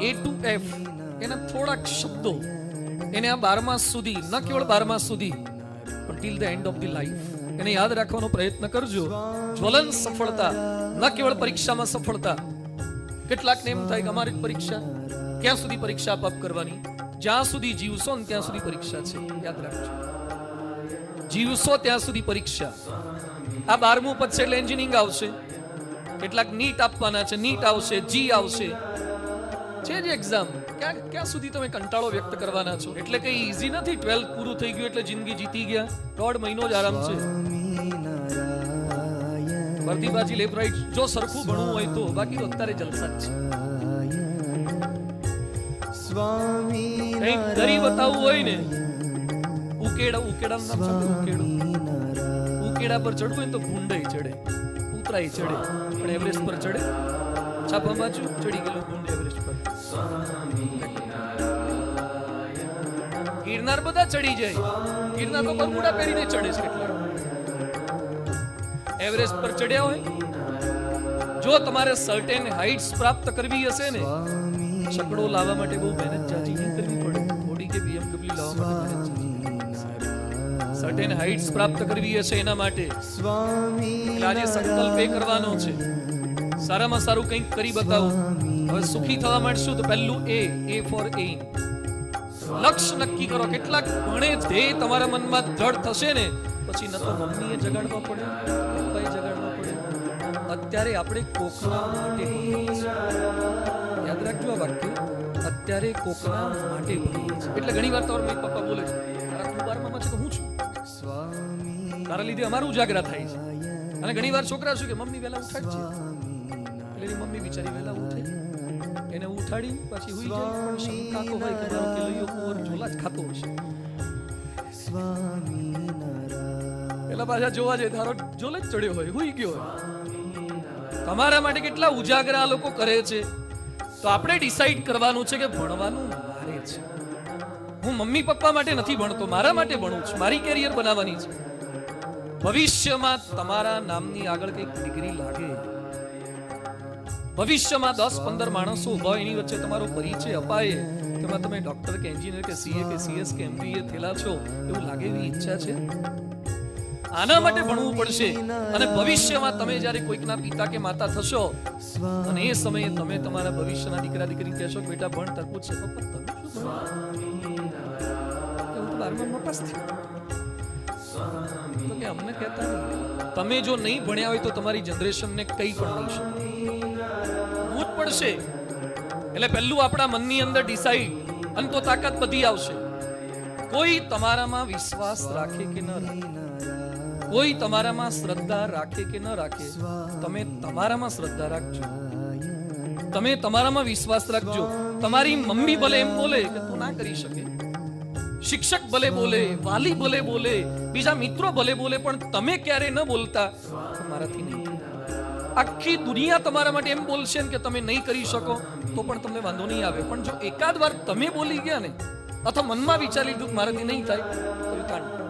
A to f એના થોડાક શબ્દો, એને આ બારમા સુધી, ન કેવળ બારમા સુધી, પણ till the end of the life એને યાદ રાખવાનો પ્રયત્ન કરજો. જ્વલન સફળતા, ન કેવળ પરીક્ષામાં સફળતા. કેટલાકને એમ થાય કે અમારી પરીક્ષા, ક્યાં સુધી પરીક્ષા આપ કરવાની? જ્યાં સુધી જીવશો ને ત્યાં સુધી પરીક્ષા છે. યાદ રાખજો. જીવશો ત્યાં સુધી પરીક્ષા. આ બારમું છે એટલે એન્જિનિયરિંગ આવશે. કેટલાક નીટ આપવાના છે, નીટ આવશે જી આવશે. છે જ એક્ઝામ ક્યાં ક્યાં સુધી તમે કંટાળો વ્યક્ત કરવાના છો? એટલે કઈ ઈઝી નથી ટ્વેલ્થ પૂરું થઈ ગયું એટલે જિંદગી જીતી ગયા. દોઢ મહિનો જ આરામ છે. વર્દીબાજી લેફ્ટ રાઈટ. જો સરખું ભણવું હોય તો. બાકી તો અત્યારે જલસા જ છે કરી બતાવવું હોય ને. ઉકેડા ઉકેડા નામ સાંભળ્યું? ઉકેડું. ઉકેડા પર ચડવું હોય તો ભૂંડાઈ ચડે. ઉતરાઈ ચડે. પણ એવરેસ્ટ પર ચડે. છાપા બાજુ ચડી ગયેલો ભૂંડ એવરેસ્ટ પર. ગિરનાર બધા ચડી જાય. ગિરનાર તો બરમુડા પહેરીને ચડે છે કેટલા એવરેસ્ટ પર ચડ્યા હોય. જો તમારે સર્ટેન હાઇટ્સ પ્રાપ્ત કરવી હશે ને છકડો લાવવા માટે બહુ મહેનત જાજી નહીં કરવી પડે. ઓડી કે બીએમડબ્લ્યુ લાવવા માટે સર્ટેન હાઇટ્સ પ્રાપ્ત કરવી હશે એના માટે. સ્વામી આજે સંકલ્પ એ કરવાનો છે. સારામાં સારું કંઈક કરી બતાવો. હવે સુખી થવા માંડશું તો પહેલું એ એ ફોર એ લક્ષ્ય નક્કી કરો, કેટલાક ભણે ધ્યેય તમારા મનમાં દ્રઢ થશે ને, પછી ન તો મમ્મીએ જગાડવા પડે, પપ્પાએ જગાડવા પડે. અત્યારે આપણે કોકના માટે યાદ રાખજો આ વાક્ય. અત્યારે કોકના માટે એટલે ઘણી વાર તમારા પપ્પા બોલે છે, તારા તું બારમામાં છે તો હું છું. તારા લીધે અમારું ઉજાગરા થાય છે. અને ઘણી વાર છોકરા શું કે, મમ્મી વહેલા ઉઠાડ છે. એટલે એની મમ્મી બિચારી વહેલા ઉઠે. એને ઉઠાડી પછી હુઈ જાય. પણ શંકાતો હોય કે મારો કેલૈયો કુંવર ઝોલા જ ખાતો હશે. પેલા પાછા જોવા જાય. ધારો ઝોલે જ ચડ્યો હોય હુઈ ગયો હોય. તમારા માટે કેટલા ઉજાગરા લોકો કરે છે. તો આપણે ડિસાઈડ કરવાનું છે કે ભણવાનું મારે છે. હું મમ્મી પપ્પા માટે નથી ભણતો મારા માટે ભણું છું. મારી કેરિયર બનાવવાની છે. ભવિષ્યમાં તમારા નામની આગળ કંઈક ડિગ્રી લાગે. ભવિષ્યમાં દસ, પંદર માણસો ઊભા એની વચ્ચે તમારો પરિચય અપાય. તેમાં તમે ડોક્ટર કે એન્જિનિયર કે સીએ કે સીએસ કે એમબીએ થયેલા છો, એવું લાગે એવી ઈચ્છા છે? આના માટે ભણવું પડશે. અને ભવિષ્યમાં તમે જ્યારે કોઈકના પિતા કે માતા થશો, અને એ સમયે તમે તમારા ભવિષ્યના દીકરા દીકરી કહેશો બેટા, ભણ તક છે. પપ્પા તમે શું ભણો બારમામાં પાસ થયો. અમને કહેતા તમે જો નહીં ભણ્યા હોય તો તમારી જનરેશનને કંઈ પણ નહીં શકો પડશે. એટલે પહેલું આપણા મનની અંદર ડિસાઈડ અને તો તાકાત બધી આવશે. કોઈ તમારામાં વિશ્વાસ રાખે કે ન રાખે? કોઈ તમારામાં શ્રદ્ધા રાખે કે ન રાખે? તમે તમારામાં શ્રદ્ધા રાખજો. તમે તમારામાં વિશ્વાસ રાખજો. તમારી મમ્મી ભલે એમ બોલે કે તું ના કરી શકે. શિક્ષક ભલે બોલે, વાલી ભલે બોલે, બીજા મિત્રો ભલે બોલે, પણ તમે ક્યારે ન બોલતા? મારાથી નહીં આખી દુનિયા તમારા માટે એમ બોલશે કે તમે નહીં કરી શકો, તો પણ તમને વાંધો નહીં આવે. પણ જો એકાદ વાર તમે બોલી ગયા ને, અથવા મનમાં વિચારી લીધું મારાથી નહીં થાય, તો can't.